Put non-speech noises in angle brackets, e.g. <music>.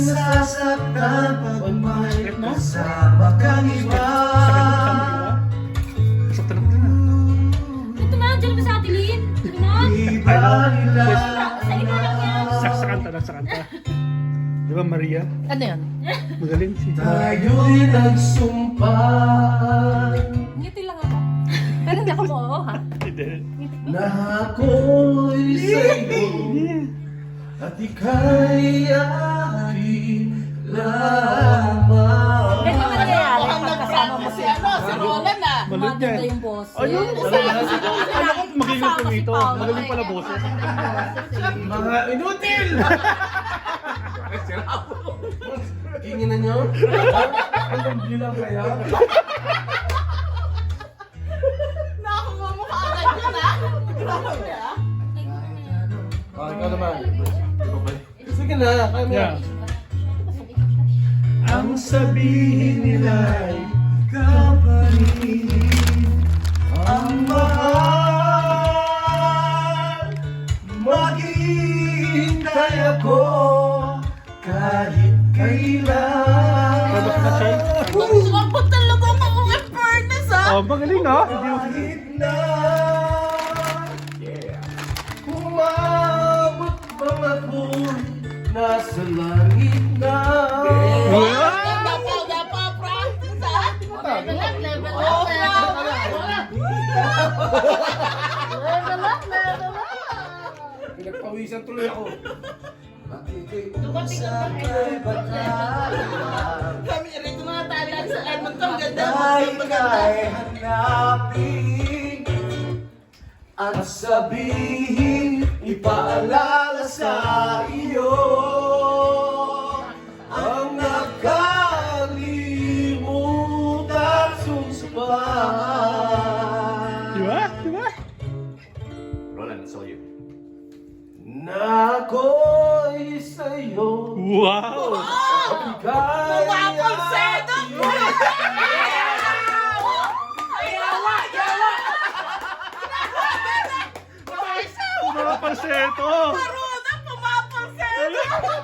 nasasaktan pag may kasama kang iba Ito na, dyan mo sa atin, Lin. Ito na. Iba nila Sa iba Di ba Maria? Ano yun? Magaling si Tayo'y nagsumpaan Ngiti lang ako. Pero hindi ako mo, ha? Na ako'y sa'yo At ika'y ako Ganyan mangyayari pagkasama mo si ano, si Roland ah. Maganda yung boss. Ayun, Kasama talaga. si Roland. Alam ko magiging Kasama si kumito. Paolo. Magaling pala boses. Mga inutil! Kingin na nyo? Hanggang bilang kaya? Nakakuha mo kaagad yun ah. Grabe ah. Ah, ikaw naman. Sige na, kaya mo. Ang sabihin nila'y kapalit Ang mahal Maghihintay ako Kahit kailan siya. Sumabot talaga ako in fairness ah. Oh, magaling ah. Mo Kahit na Kumabot bang ako'y Nasa langit Pinagpawisan tuloy ako. Dumating ang Kami, rin ko mga tala <laughs> sa. Ang ganda. Ay Ang ganda. kay hanapin At sabihin Ipaalala sa Na ako'y sa'yo Wow! Kaya Pumapalsedo! Yawa, yawa! Mga! Paruda! Ayoko